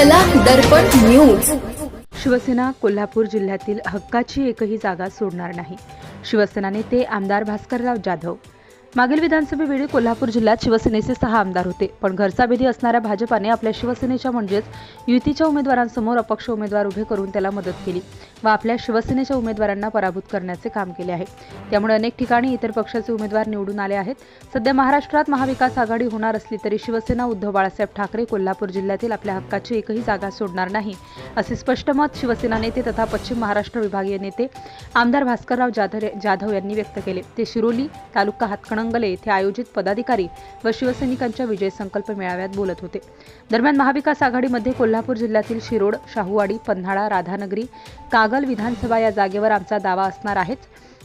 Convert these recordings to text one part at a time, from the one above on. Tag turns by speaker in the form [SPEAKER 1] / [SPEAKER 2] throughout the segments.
[SPEAKER 1] दर्पण news.
[SPEAKER 2] Shiv Sena Kolhapur जिल्ह्यातील हक्काची एकही जागा सोडणार नाही. शिवसेना नेते आमदार भास्करराव जाधव मागील विधानसभेवेळी कोल्हापूर जिल्ह्यात शिवसेनेचे सहा आमदार होते. पण घरचा विधी असणाऱ्या भाजपाने आपल्या शिवसेनेच्या म्हणजेच युतीच्या उमेदवारांसमोर अपक्ष उमेदवार उभे करून त्याला मदत केली व आपल्या शिवसेनेच्या उमेदवारांना पराभूत करण्याचे काम केले आहे. त्यामुळे अनेक ठिकाणी इतर पक्षाचे उमेदवार निवडून आले आहेत. सध्या महाराष्ट्रात महाविकास आघाडी होणार असली तरी शिवसेना उद्धव बाळासाहेब ठाकरे कोल्हापूर जिल्ह्यातील आपल्या हक्काची एकही जागा सोडणार नाही असे स्पष्ट मत शिवसेना नेते तथा पश्चिम महाराष्ट्र विभागीय नेते आमदार भास्करराव जाधव जाधव यांनी व्यक्त केले. ते शिरोली तालुका हातकणंगले येथे आयोजित पदाधिकारी व शिवसैनिकांच्या विजय संकल्प मेळाव्यात बोलत होते. दरम्यान महाविकास आघाडीमध्ये कोल्हापूर जिल्ह्यातील शिरोड शाहूवाडी पन्हाळा राधानगरी कागल विधानसभा या जागेवर आमचा दावा असणार आहेच.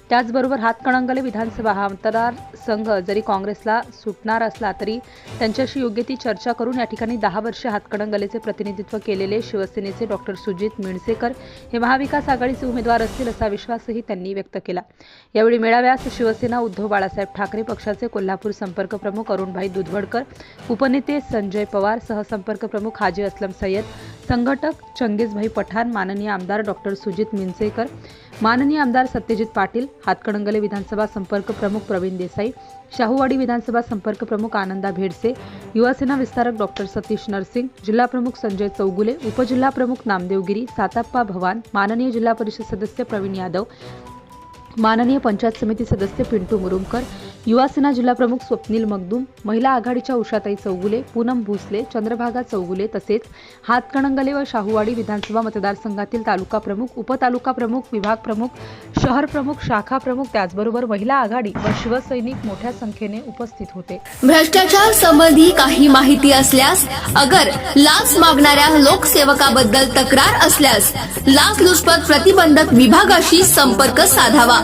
[SPEAKER 2] त्याचबरोबर हातकणंगले विधानसभा हा मतदारसंघ जरी काँग्रेसला सुटणार असला तरी त्यांच्याशी योग्य ती चर्चा करून या ठिकाणी दहा वर्षे हातकणंगलेचे प्रतिनिधित्व केलेले शिवसेनेचे डॉक्टर सुजित मिणसेकर हे महाविकास आघाडीचे उमेदवार असतील असा विश्वासही त्यांनी व्यक्त केला. यावेळी मेळाव्यास शिवसेना उद्धव बाळासाहेब ठाकरे पक्षाचे कोल्हापूर संपर्क प्रमुख अरुणभाई दुधवडकर उपनेते संजय पवार सहसंपर्क प्रमुख हाजी असलम सय्यद संघटक चंगेजभाई पठाण माननीय आमदार डॉक्टर सुजित मिनसेकर माननीय आमदार सत्यजित पाटील हातकणंगले विधानसभा संपर्क प्रमुख प्रवीण देसाई शाहूवाडी विधानसभा संपर्क प्रमुख आनंदा भेडसे युवासेना विस्तारक डॉक्टर सतीश नरसिंग जिल्हा प्रमुख संजय चौगुले उपजिल्हा प्रमुख नामदेवगिरी साताप्पा भवान माननीय जिल्हा परिषद सदस्य प्रवीण यादव माननीय पंचायत समिती सदस्य पिंटू मुरुमकर युवासेना जिल्हाप्रमुख स्वप्नील मगदूम महिला आघाडीच्या उषाताई चौगुले पूनम भोसले चंद्रभागा चौगुले तसेच हातकणंगले व शाहूवाडी विधानसभा मतदारसंघातील तालुका प्रमुख उपतालुका प्रमुख विभाग प्रमुख शहर प्रमुख शाखा प्रमुख त्याचबरोबर महिला आघाडी व शिवसैनिक मोठ्या संख्येने उपस्थित होते.
[SPEAKER 1] भ्रष्टाचार संबंधी काही माहिती असल्यास अगर लाच मागणाऱ्या लोकसेवकाबद्दल तक्रार असल्यास लाचलुचपत प्रतिबंधक विभागाशी संपर्क साधावा.